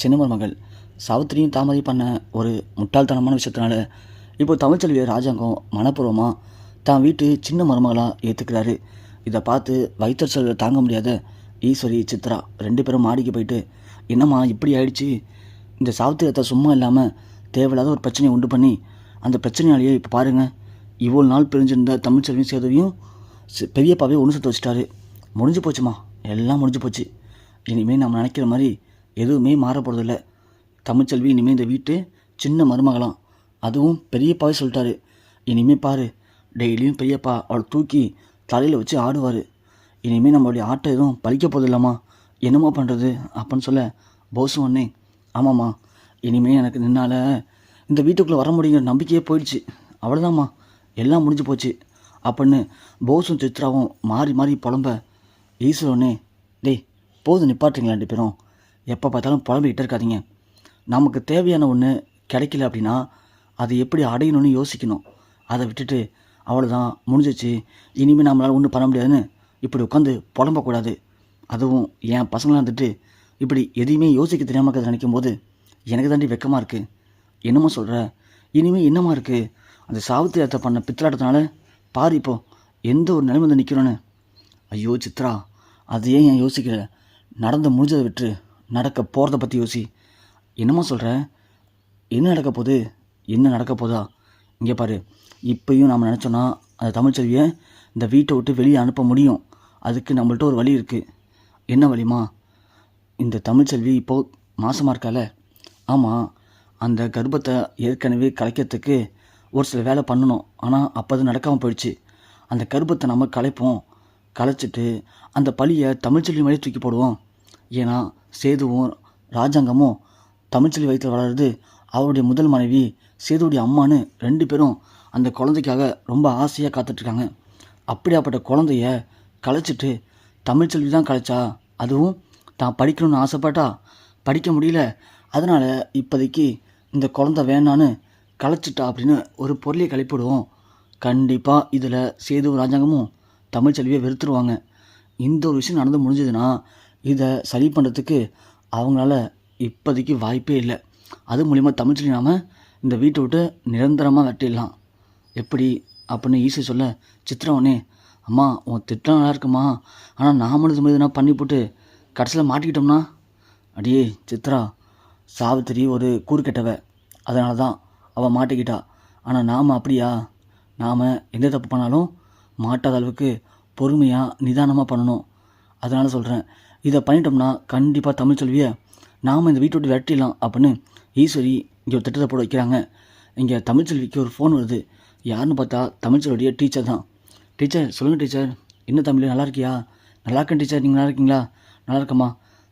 சின்ன மருமகள் சாவித்திரியும் தாமதி பண்ண ஒரு முட்டாள்தனமான விஷயத்தினால இப்போ தமிழ்ச்செல்வியை ராஜாங்கம் மனப்பூர்வமாக தான் வீட்டு சின்ன மருமகளாக ஏற்றுக்கிறாரு இதை பார்த்து வயிற்றுச்சல் தாங்க முடியாத ஈஸ்வரி சித்ரா ரெண்டு பேரும் மாடிக்கு போயிட்டு என்னம்மா இப்படி ஆயிடுச்சு? இந்த சாவித்திரத்தை சும்மா இல்லாமல் தேவையில்லாத ஒரு பிரச்சனையை உண்டு பண்ணி அந்த பிரச்சனையாலேயே இப்போ பாருங்கள் இவ்வளோ நாள் பிரிஞ்சிருந்த தமிழ்ச்செல்வியும் சேதுவையும் பெரியப்பாவே ஒன்று சுத்த வச்சுட்டாரு. முடிஞ்சு போச்சுமா? எல்லாம் முடிஞ்சு போச்சு. இனிமேல் நம்ம நினைக்கிற மாதிரி எதுவுமே மாற போகிறதில்ல தமிழ்ச்செல்வி இனிமேல் இந்த வீட்டு சின்ன மருமகளாம். அதுவும் பெரியப்பாவே சொல்லிட்டாரு. இனிமே பாரு டெய்லியும் பெரியப்பா அவளை தூக்கி தலையில் வச்சு ஆடுவார். இனிமேல் நம்மளுடைய ஆட்டை எதுவும் பழிக்க போதில்லம்மா என்னம்மா பண்ணுறது அப்படின்னு சொல்ல போஸும் ஒன்னே ஆமாம்மா. இனிமேல் எனக்கு நின்னால் இந்த வீட்டுக்குள்ளே வர முடியுங்கிற நம்பிக்கையே போயிடுச்சு. அவ்வளோதாம்மா எல்லாம் முடிஞ்சு போச்சு. அப்படின்னு போஸும் சித்ராவும் மாறி மாறி புலம்ப ஈஸ்வரனே டேய் போதும் நிப்பாட்டுங்களா ரெண்டு பேரும்? எப்போ பார்த்தாலும் புலம்பிக்கிட்டே இருக்காதீங்க. நமக்கு தேவையான ஒன்று கிடைக்கல அப்படின்னா அது எப்படி அடையணும்னு யோசிக்கணும். அதை விட்டுட்டு அவ்வளோதான் முடிஞ்சிச்சு இனிமேல் நம்மளால் ஒன்றும் பண்ண முடியாதுன்னு இப்படி உட்காந்து புலம்பக்கூடாது. அதுவும் என் பசங்களாம் வந்துட்டு இப்படி எதையுமே யோசிக்க தெரியாமல் இருக்கிறத நினைக்கும் போது எனக்கு தாண்டி வெக்கமாக இருக்குது என்னமோ சொல்கிற இனிமேல் என்னமா இருக்குது அந்த சாவித்திரியத்தை பண்ண பித்தலாட்டத்தினால பாரு இப்போ எந்த ஒரு நிலைமை வந்து நிற்கிறோன்னு ஐயோ சித்ரா அது ஏன் ஏன் யோசிக்கிற நடந்து முடிஞ்சதை விட்டு நடக்க போகிறத பற்றி யோசி. என்னம்மா சொல்கிற என்ன நடக்க போகுது? என்ன நடக்க போதா? இங்கே பாரு. இப்பயும் நாம் நினச்சோன்னா அந்த தமிழ்ச்செல்வியை இந்த வீட்டை விட்டு வெளியே அனுப்ப முடியும். அதுக்கு நம்மள்ட்ட ஒரு வழி இருக்குது என்ன வழிமா இந்த தமிழ்ச்செல்வி இப்போது மாசமாக இருக்கால ஆமாம் அந்த கர்ப்பத்தை ஏற்கனவே கலைக்கிறதுக்கு ஒரு சில வேலை பண்ணணும். ஆனால் அப்போ அது நடக்காமல் போயிடுச்சு. அந்த கர்ப்பத்தை நம்ம கலைப்போம். கலைச்சிட்டு அந்த பழியை தமிழ்ச்செல்வி மேலே தூக்கி போடுவோம். ஏன்னா சேதுவும் ராஜாங்கமும் தமிழ்ச்செல்வி வயிற்றில் வளர்றது அவருடைய முதல் மனைவி சேதுவுடைய அம்மான்னு ரெண்டு பேரும் அந்த குழந்தைக்காக ரொம்ப ஆசையாக காத்துட்ருக்காங்க. அப்படியாப்பட்ட குழந்தைய கலைச்சிட்டு தமிழ்ச்செல்வி தான் கலைச்சா? அதுவும் தான் படிக்கணும்னு ஆசைப்பட்டா? படிக்க முடியல. அதனால் இப்போதைக்கு இந்த குழந்தை வேணான்னு கலைச்சிட்டா அப்படின்னு ஒரு பொருளையை கழிப்பிடுவோம். கண்டிப்பாக இதில் சேது ராஜாங்கமும் தமிழ்ச்செல்வியை வெறுத்துருவாங்க. இந்த ஒரு விஷயம் நடந்து முடிஞ்சதுன்னா இதை சரி பண்ணுறதுக்கு அவங்களால இப்போதைக்கு வாய்ப்பே இல்லை. அது மூலிமா தமிழ்ச்செல்வி நாம இந்த வீட்டை விட்டு நிரந்தரமாக வெட்டிடலாம். எப்படி அப்படின்னு ஈஸி சொல்ல சித்திரவனே அம்மா உன் திட்டம் நல்லா இருக்குமா? ஆனால் நாமளும் இது மாதிரி எதுனா பண்ணி போட்டு கடைசியில் மாட்டிக்கிட்டோம்னா? அடியே சித்ரா சாவித்திரி ஒரு கூறுக்கெட்டவ அதனால தான் அவள் மாட்டிக்கிட்டா. ஆனால் நாம் அப்படியா? நாம் எந்த தப்பு பண்ணாலும் மாட்டாத அளவுக்கு பொறுமையாக நிதானமாக பண்ணணும். அதனால் சொல்கிறேன் இதை பண்ணிட்டோம்னா கண்டிப்பாக தமிழ்ச்செல்வியை நாம் இந்த வீட்டை விட்டு விரட்டிடலாம் அப்படின்னு ஈஸ்வரி இங்கே ஒரு திட்டத்தை போட வைக்கிறாங்க. இங்கே தமிழ்ச்செல்விக்கு ஒரு ஃபோன் வருது. யாருன்னு பார்த்தா தமிழ்ச்செல்வியுடைய டீச்சர் தான். டீச்சர் சொல்லுங்கள் டீச்சர் என்ன தமிழ்? நல்லா இருக்கியா? நல்லா இருக்கேன் டீச்சர் நீங்கள் நல்லா இருக்கீங்களா? நல்லா இருக்கம்மா.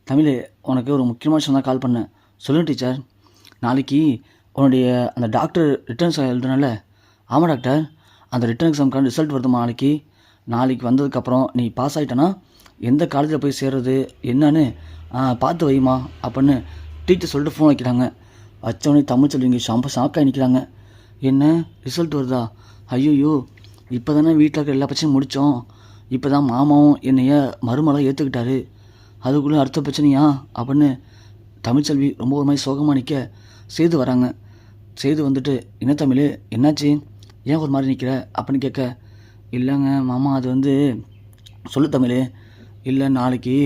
தமிழ் உனக்கு ஒரு முக்கியமான விஷயம் தான் கால் பண்ணேன். சொல்லுங்கள் டீச்சர் நாளைக்கு உன்னுடைய அந்த டாக்டர் ரிட்டர்ன்ஸ் எழுதுனால ஆமாம் டாக்டர் அந்த ரிட்டர்ன் எக்ஸாமுக்கான ரிசல்ட் வருதுமா நாளைக்கு. நாளைக்கு வந்ததுக்கப்புறம் நீ பாஸ் ஆகிட்டனா எந்த காலேஜில் போய் சேர்றது என்னன்னு பார்த்து வைமா அப்படின்னு டீச்சர் சொல்லிட்டு ஃபோன் வைக்கிறாங்க. வச்சவொடனே தமிழ் சொல்லுவீங்க ஷாம்ப ஷாக்காக நிற்கிறாங்க என்ன ரிசல்ட் வருதா? ஐயோயோ இப்போ தானே வீட்டில் இருக்கிற எல்லா பிரச்சனையும் முடித்தோம் இப்போ தான் மாமாவும் என்னைய மருமலாக ஏற்றுக்கிட்டாரு அதுக்குள்ளே அடுத்த பிரச்சனையா? அப்படின்னு தமிழ்ச்செல்வி ரொம்ப ஒரு மாதிரி சோகமாக நிற்க செய்து வராங்க. செய்து வந்துட்டு என்ன தமிழ் என்னாச்சு? ஏன் ஒரு மாதிரி நிற்கிற அப்படின்னு கேட்க இல்லைங்க மாமா அது வந்து சொல்லு தமிழ். இல்லை நாளைக்கு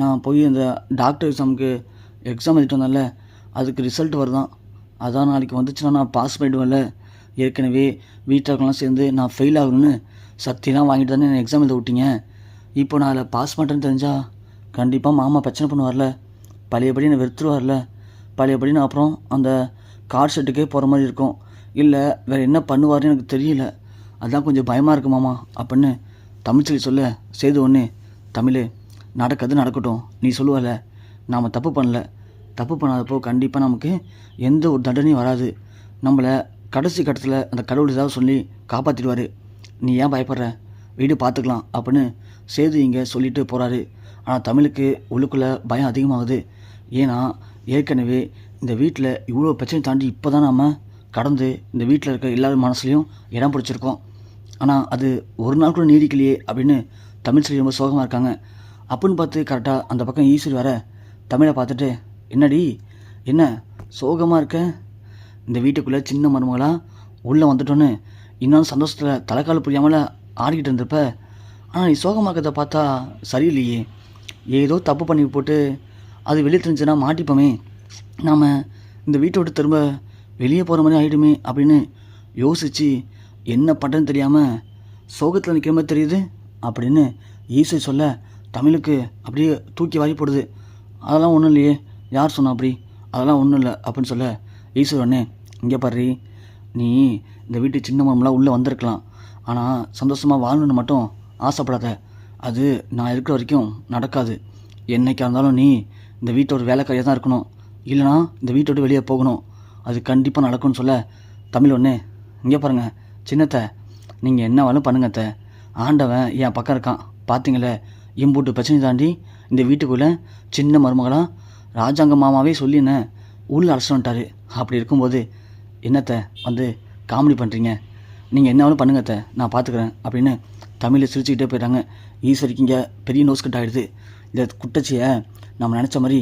நான் போய் அந்த டாக்டர் எக்ஸாமுக்கு எக்ஸாம் எழுதிட்டு வந்தேன்ல அதுக்கு ரிசல்ட் வருதான் அதான் நாளைக்கு வந்துச்சுன்னா நான் பாஸ் பண்ணிடுவேன்ல. ஏற்கனவே வீட்டாக்கெல்லாம் சேர்ந்து நான் ஃபெயில் ஆகணும்னு சத்தியெல்லாம் வாங்கிட்டு தானே என்னை எக்ஸாம் எழுத விட்டீங்க. இப்போ நான் அதில் பாஸ் பண்ணுறேன்னு தெரிஞ்சால் கண்டிப்பாக மாமா பிரச்சனை பண்ணுவார்ல. பழையபடி என்னை வெறுத்துருவார்ல. பழையபடி நான் அப்புறம் அந்த கார் செட்டுக்கே போகிற மாதிரி இருக்கும். இல்லை வேறு என்ன பண்ணுவார்னு எனக்கு தெரியல. அதான் கொஞ்சம் பயமாக இருக்கு மாமா. அப்படின்னு தமிழ்ச்செல்வி சொல்ல செய்து ஒன்று தமிழ் நடக்கிறது நடக்கட்டும். நீ சொல்லுவல நாம் தப்பு பண்ணல. தப்பு பண்ணாதப்போ கண்டிப்பாக நமக்கு எந்த ஒரு தண்டனையும் வராது. நம்மளை கடைசி கட்டத்தில் அந்த கடவுள் ஏதாவது சொல்லி காப்பாற்றிடுவார் நீ ஏன் பயப்படுற? வீடு பார்த்துக்கலாம் அப்படின்னு சேது இங்கே சொல்லிட்டு போகிறாரு ஆனால் தமிழுக்கு உள்ளுக்குள்ளே பயம் அதிகமாகுது. ஏன்னா ஏற்கனவே இந்த வீட்டில் இவ்வளோ பிரச்சனை தாண்டி இப்போ தான் நாம் கடந்து இந்த வீட்டில் இருக்க எல்லார் மனசுலையும் இடம் பிடிச்சிருக்கோம். ஆனால் அது ஒரு நாள் கூட நீடிக்கலையே அப்படின்னு தமிழ்ச்செல்வி ரொம்ப சோகமாக இருக்காங்க. அப்புடின்னு பார்த்து கரெக்டாக அந்த பக்கம் ஈஸ்வரி வர தமிழை பார்த்துட்டு என்னடி என்ன சோகமாக இருக்க? இந்த வீட்டுக்குள்ளே சின்ன மருமகளாக உள்ளே வந்துட்டோன்னு இன்னும் சந்தோஷத்தில் தலைக்கால் புரியாமல் ஆடிக்கிட்டு இருந்திருப்ப? ஆனால் நீ சோகமாக்கிறத பார்த்தா சரியில்லையே. ஏதோ தப்பு பண்ணி போட்டு அது வெளியே தெரிஞ்சுன்னா மாட்டிப்போமே. நாம் இந்த வீட்டை விட்டு திரும்ப வெளியே போகிற மாதிரி ஆகிடுமே அப்படின்னு யோசித்து என்ன பண்ணுறதுன்னு தெரியாமல் சோகத்தில் நிற்கிற மாதிரி தெரியுது அப்படின்னு ஈசை சொல்ல தமிழுக்கு அப்படியே தூக்கி வாரி போடுது. அதெல்லாம் ஒன்றும் இல்லையே. யார் சொன்னா அப்படி? அதெல்லாம் ஒன்றும் இல்லை. அப்படின்னு சொல்ல ஈஸ்வரனே இங்கே பாரு நீ இந்த வீட்டு சின்ன மரம்லாம் உள்ளே வந்திருக்கலாம். ஆனால் சந்தோஷமாக வாழணும்னு மட்டும் ஆசைப்படாத. அது நான் இருக்கிற வரைக்கும் நடக்காது. என்னைக்கா இருந்தாலும் நீ இந்த வீட்டோட வேலைக்காரியாக தான் இருக்கணும். இல்லைனா இந்த வீட்டோட வெளியே போகணும். அது கண்டிப்பாக நடக்கும்னு சொல்ல தமிழ் ஒன்று இங்கே பாருங்கள் சின்னத்தை நீங்கள் என்ன வேணும் பண்ணுங்க அத்தை. ஆண்டவன் என் பக்கம் இருக்கான். பார்த்தீங்களே இம்பூட்டு பிரச்சனை தாண்டி இந்த வீட்டுக்குள்ளே சின்ன மருமகளாக ராஜாங்க மாமாவே சொல்லினேன் உள்ளே உள்ள அழைச்சிட்டு வந்துட்டாரு. அப்படி இருக்கும்போது என்னத்தை வந்து காமெடி பண்ணுறீங்க நீங்கள் என்ன வேணும் பண்ணுங்க அத்தை நான் பார்த்துக்குறேன் அப்படின்னு தமிழை சிரிச்சுக்கிட்டே போயிட்டாங்க. ஈஸ்வரிக்கு இங்கே பெரிய நோஸ் கட் ஆகிடுது இந்த குட்டச்சியை நம்ம நினச்ச மாதிரி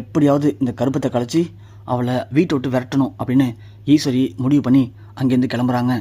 எப்படியாவது இந்த கருப்பத்தை கலைச்சி அவளை வீட்டை விட்டு விரட்டணும் அப்படின்னு ஈஸ்வரி முடிவு பண்ணி அங்கேருந்து கிளம்புறாங்க.